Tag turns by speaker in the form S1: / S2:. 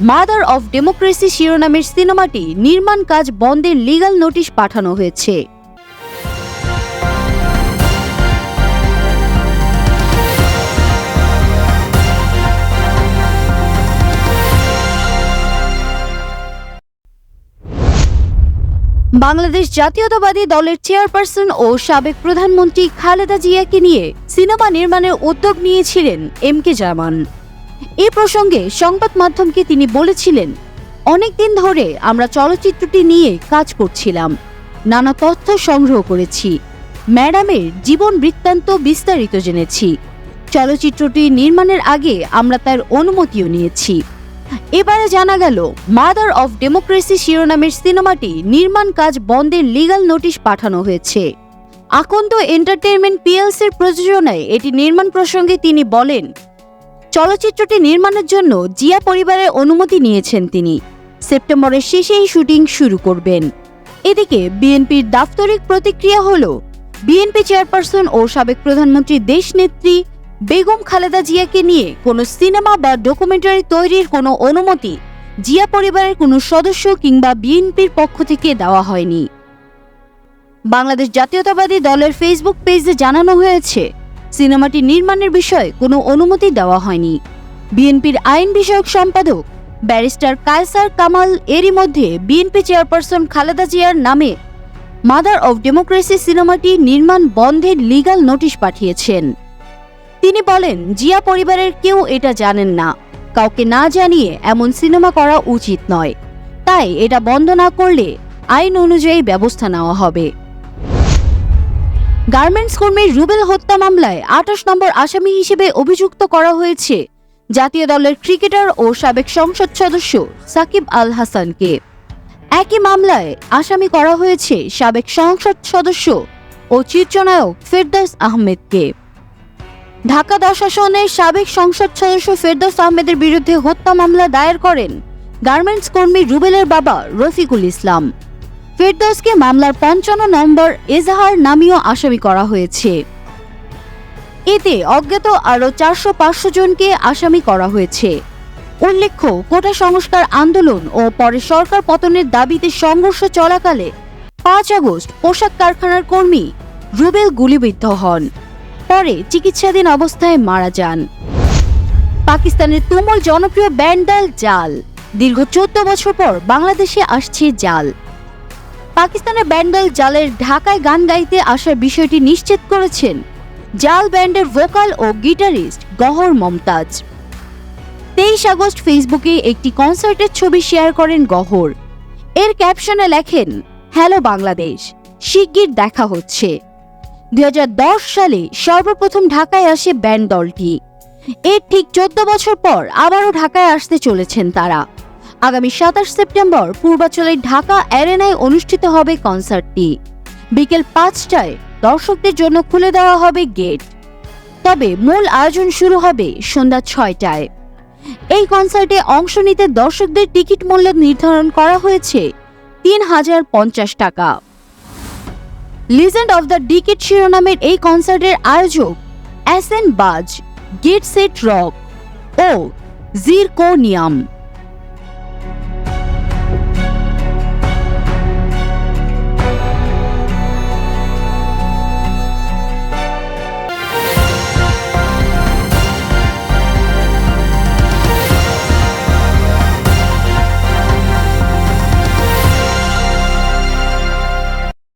S1: Mother of democracy শিরোনামের সিনেমাটি নির্মাণ কাজ বন্ধের লিগাল নোটিশ পাঠানো হয়েছে। বাংলাদেশ জাতীয়তাবাদী দলের চেয়ারপারসন ও সাবেক প্রধানমন্ত্রী খালেদা জিয়াকে নিয়ে সিনেমা নির্মাণের উদ্যোগ নিয়েছিলেন এম কে জামান। এ প্রসঙ্গে সংবাদ মাধ্যমকে তিনি বলেছিলেন, অনেক দিন ধরে আমরা চলচ্চিত্রটি নিয়ে কাজ করছিলাম। নানা তথ্য সংগ্রহ করেছি। ম্যাডামের জীবন বৃত্তান্ত বিস্তারিত জেনেছি। চলচ্চিত্রটি নির্মাণের আগে আমরা তার অনুমতিও নিয়েছি। এবারে জানা গেল, মাদার অফ ডেমোক্রেসি শিরোনামের সিনেমাটি নির্মাণ কাজ বন্ধের লিগ্যাল নোটিশ পাঠানো হয়েছে। আকন্দ এন্টারটেইনমেন্ট পিএলসির প্রযোজনায় এটি নির্মাণ প্রসঙ্গে তিনি বলেন চলচ্চিত্রটি নির্মাণের জন্য জিয়া পরিবারের অনুমতি নিয়েছেন তিনি। সেপ্টেম্বরের শেষেই শুটিং শুরু করবেন। এদিকে বিএনপির দাপ্তরিক প্রতিক্রিয়া হল, বিএনপি চেয়ারপারসন ও সাবেক প্রধানমন্ত্রী দেশনেত্রী বেগম খালেদা জিয়াকে নিয়ে কোনো সিনেমা বা ডকুমেন্টারি তৈরির কোনো অনুমতি জিয়া পরিবারের কোনো সদস্য কিংবা বিএনপির পক্ষ থেকে দেওয়া হয়নি। বাংলাদেশ জাতীয়তাবাদী দলের ফেসবুক পেজে জানানো হয়েছে সিনেমাটি নির্মাণের বিষয়ে কোনো অনুমতি দেওয়া হয়নি। বিএনপির আইন বিষয়ক সম্পাদক ব্যারিস্টার কায়সার কামাল এরই মধ্যে বিএনপি চেয়ারপারসন খালেদা জিয়ার নামে মাদার অব ডেমোক্রেসি সিনেমাটি নির্মাণ বন্ধের লিগ্যাল নোটিশ পাঠিয়েছেন। তিনি বলেন, জিয়া পরিবারের কেউ এটা জানেন না। কাউকে না জানিয়ে এমন সিনেমা করা উচিত নয়। তাই এটা বন্ধ না করলে আইন অনুযায়ী ব্যবস্থা নেওয়া হবে। গার্মেন্টস কর্মীর রুবেল হত্যা মামলায় আঠাশ নম্বর আসামি হিসেবে অভিযুক্ত করা হয়েছে। জাতীয় দলের ক্রিকেটার ও সাবেক সংসদ সদস্য সাকিব আল হাসানকে। একই মামলায় আসামি করা হয়েছে সাবেক সংসদ সদস্য ও চিত্রনায়ক ফেরদাস আহমেদকে। ঢাকা দশ আসনের সাবেক সংসদ সদস্য ফেরদৌস আহমেদের বিরুদ্ধে হত্যা মামলা দায়ের করেন গার্মেন্টস কর্মী রুবেলের বাবা রফিকুল ইসলাম। ফেরদৌসকে মামলার পঞ্চান্ন নম্বর এজাহার নামীয় আসামি করা হয়েছে। এতে অজ্ঞাত আরও চারশো পাঁচশো জনকে আসামি করা হয়েছে। উল্লেখ্য, কোটা সংস্কার আন্দোলন ও পরে সরকার পতনের দাবিতে সংঘর্ষ চলাকালে পাঁচ আগস্ট পোশাক কারখানার কর্মী রুবেল গুলিবিদ্ধ হন। পরে চিকিৎসাধীন অবস্থায় মারা যান। পাকিস্তানের তুমুল জনপ্রিয় ব্যান্ডাল জাল। দীর্ঘ চোদ্দ বছর পর বাংলাদেশে আসছে জাল। পাকিস্তানের ব্যান্ডাল জালের ঢাকায় গান গাইতে আসার বিষয়টি নিশ্চিত করেছেন জাল ব্যান্ডের ভোকাল ও গিটারিস্ট গহর মমতাজ। তেইশ আগস্ট ফেসবুকে একটি কনসার্টের ছবি শেয়ার করেন গহর। এর ক্যাপশনে লেখেন, হ্যালো বাংলাদেশ, শিগগির দেখা হচ্ছে। দু হাজার দশ সালে সর্বপ্রথম ঢাকায় আসে ব্যান্ড দলটি। এর ঠিক চোদ্দ বছর পর আবারও ঢাকায় আসতে চলেছেন তারা। আগামী সাতাশ সেপ্টেম্বর পূর্বাচলের ঢাকা অ্যারেনায় অনুষ্ঠিত হবে কনসার্টটি। বিকেল পাঁচটায় দর্শকদের জন্য খুলে দেওয়া হবে গেট। তবে মূল আয়োজন শুরু হবে সন্ধ্যা ছয়টায়। এই কনসার্টে অংশ নিতে দর্শকদের টিকিট মূল্য নির্ধারণ করা হয়েছে তিন হাজার পঞ্চাশ টাকা। লিজেন্ড অফ দ্য ডিকিট শিরোনামের এই কনসার্টের আয়োজক অ্যাসেন বাজ, গেট সেট রক ও জিরকোনিয়াম।